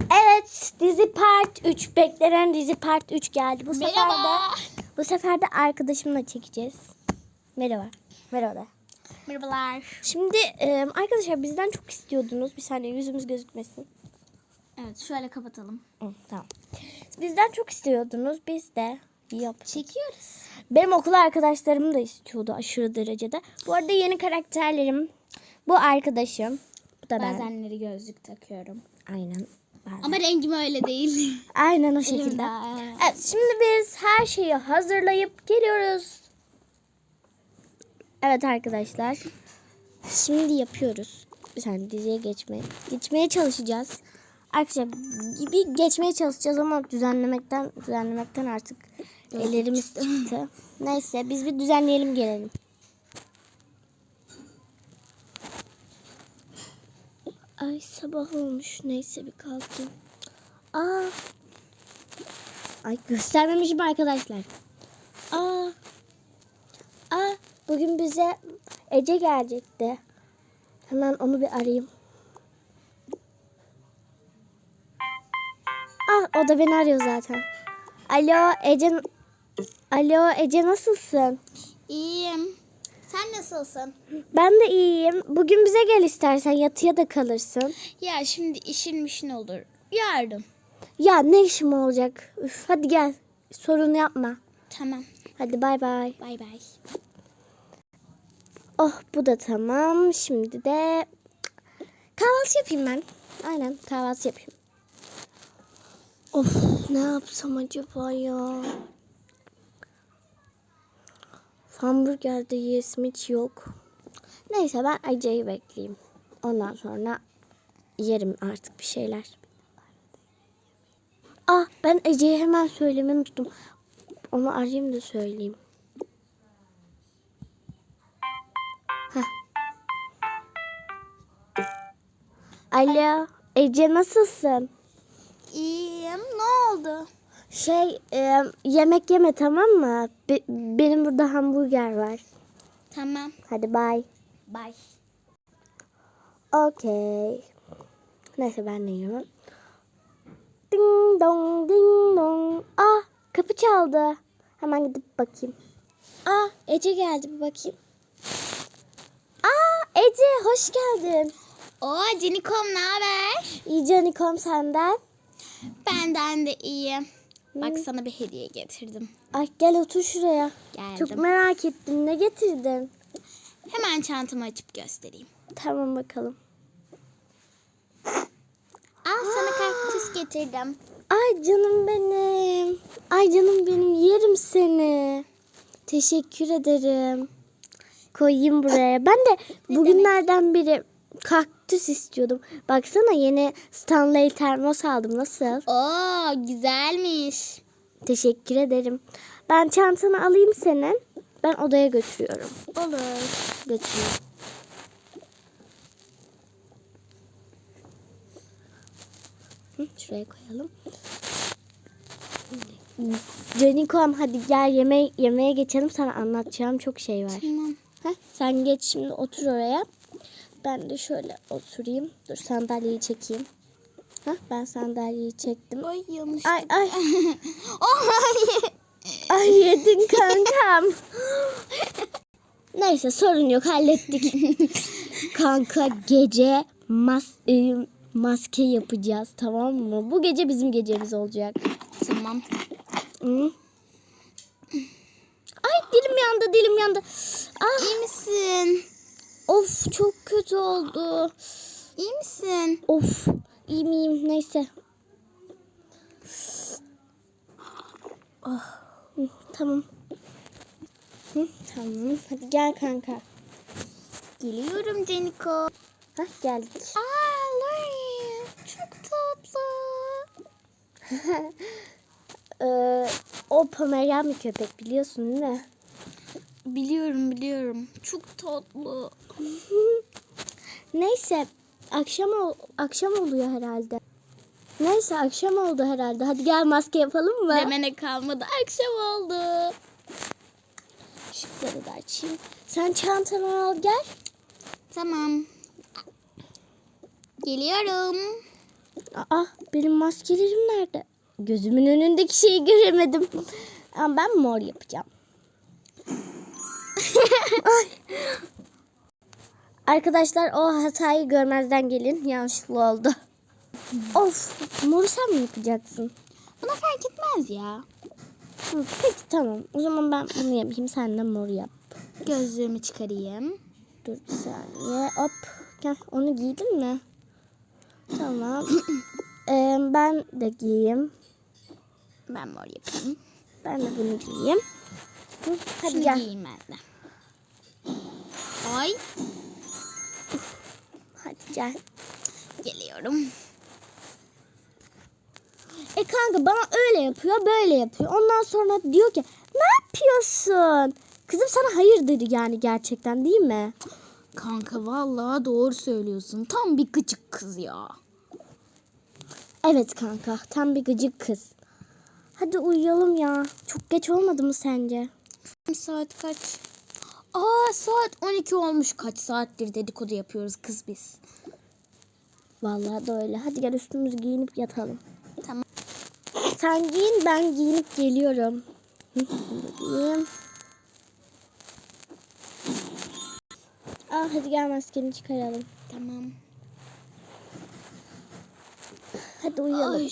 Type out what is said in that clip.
Evet dizi part 3 beklenen dizi part 3 geldi. Bu sefer de Merhaba. bu sefer de arkadaşımla çekeceğiz. Merhaba. Merhaba. Merhabalar. Şimdi e, arkadaşlar bizden çok istiyordunuz. Bir saniye yüzümüz gözükmesin. Evet şöyle kapatalım. Hı, tamam. Bizden çok istiyordunuz. Biz de yaptık. Çekiyoruz. Benim okul arkadaşlarım da istiyordu aşırı derecede. Bu arada yeni karakterlerim. Bu arkadaşım. Bu da ben. Bazenleri gözlük takıyorum. Aynen. Ben. Ama rengim öyle değil. Aynen o şekilde. Evet şimdi biz her şeyi hazırlayıp geliyoruz. Evet arkadaşlar. Şimdi yapıyoruz. Bir saniye diziye geçmeye. Geçmeye çalışacağız. Arkadaşlar bir geçmeye çalışacağız ama düzenlemekten düzenlemekten artık ellerimiz çıktı. Neyse biz bir düzenleyelim gelelim. Ay sabah olmuş. Neyse bir kalkayım. Aa. Ay göstermemişim arkadaşlar. Aa. Aa bugün bize Ece gelecekti. Hemen onu bir arayayım. Ah o da beni arıyor zaten. Alo Ece Alo Ece nasılsın? İyiyim. Sen nasılsın? Ben de iyiyim. Bugün bize gel istersen yatıya da kalırsın. Ya şimdi işin mişin olur. Yardım. Ya ne işim olacak? Üf, hadi gel. Sorun yapma. Tamam. Hadi bay bay. Bay bay. Oh bu da tamam. Şimdi de kahvaltı yapayım ben. Aynen kahvaltı yapayım. Of ne yapsam acaba ya? Hamburger de yiyesim yok. Neyse ben Ece'yi bekleyeyim. Ondan sonra yerim artık bir şeyler. Ah ben Ece'ye hemen söylemeyi unuttum. Onu arayayım da söyleyeyim. Alo Ece nasılsın? İyiyim. Ne oldu? Şey e, yemek yeme tamam mı? Be- benim burada hamburger var. Tamam. Hadi bay. Bay. Okey. Neyse ben de yiyorum. Ding dong ding dong. Ah kapı çaldı. Hemen gidip bakayım. Ah Ece geldi bir bakayım. Aa Ece hoş geldin. Oo Canikom ne haber? İyi canikom senden. Benden de iyi. Bak sana bir hediye getirdim. Ay gel otur şuraya. Geldim. Çok merak ettim. Ne getirdin? Hemen çantamı açıp göstereyim. Tamam bakalım. Al sana kaktüs getirdim. Ay canım benim. Ay canım benim yerim seni. Teşekkür ederim. Koyayım buraya. Ben de bugünlerden biri kaktüs istiyordum. Baksana yeni Stanley termos aldım. Nasıl? Oo güzelmiş. Teşekkür ederim. Ben çantanı alayım senin. Ben odaya götürüyorum. Olur. Götürüyorum. Hı, Şuraya koyalım. Canikom hadi gel yemeğe, yemeğe geçelim. Sana anlatacağım çok şey var. Tamam. Heh, sen geç şimdi otur oraya. Ben de şöyle oturayım. Dur sandalyeyi çekeyim. Heh, ben sandalyeyi çektim. Ay yanlış. Ay ay Oh, ay. ay yedin kankam. Neyse sorun yok hallettik. Kanka gece mas e, maske yapacağız tamam mı? Bu gece bizim gecemiz olacak. tamam. Hı? Ay dilim yandı dilim yandı. Ah, İyi misin? Of çok kötü oldu. İyi misin? Of iyi miyim neyse. Hı, tamam. Hı, tamam hadi gel kanka. Geliyorum Caniko. Hah geldik. Aa Lori. Çok tatlı. Ee, o Pomeryan bir köpek biliyorsun değil mi? Biliyorum biliyorum. Çok tatlı. Neyse akşam ol akşam oluyor herhalde. Neyse akşam oldu herhalde. Hadi gel maske yapalım mı? Demene kalmadı. Akşam oldu. Işıkları da açayım. Sen çantanı al gel. Tamam. Geliyorum. Aa benim maskelerim nerede? Gözümün önündeki şeyi göremedim. Ama ben mor yapacağım. Ay. Arkadaşlar o hatayı görmezden gelin. Yanlışlıkla oldu. Of moru sen mi yapacaksın? Buna fark etmez ya. Hı, peki tamam. O zaman ben bunu yapayım. Sen de mor yap. Gözlüğümü çıkarayım. Dur bir saniye. Hop. Gel. Onu giydin mi? Tamam. Ee, ben de giyeyim. Ben mor yapayım. Ben de bunu giyeyim. Hadi Şunu gel. giyeyim ben de. Ay Hadi gel. geliyorum. E kanka bana öyle yapıyor, böyle yapıyor. Ondan sonra diyor ki ne yapıyorsun? Kızım sana hayırdır yani gerçekten değil mi? Kanka vallahi doğru söylüyorsun. Tam bir gıcık kız ya. Evet kanka tam bir gıcık kız. Hadi uyuyalım ya. Çok geç olmadı mı sence? Saat kaç? Aa saat 12 olmuş. Kaç saattir dedikodu yapıyoruz kız biz. Vallahi da öyle. Hadi gel üstümüzü giyinip yatalım. Tamam. Sen giyin ben giyinip geliyorum. Giyeyim. Ah hadi gel maskeni çıkaralım. Tamam. Hadi uyuyalım. Ay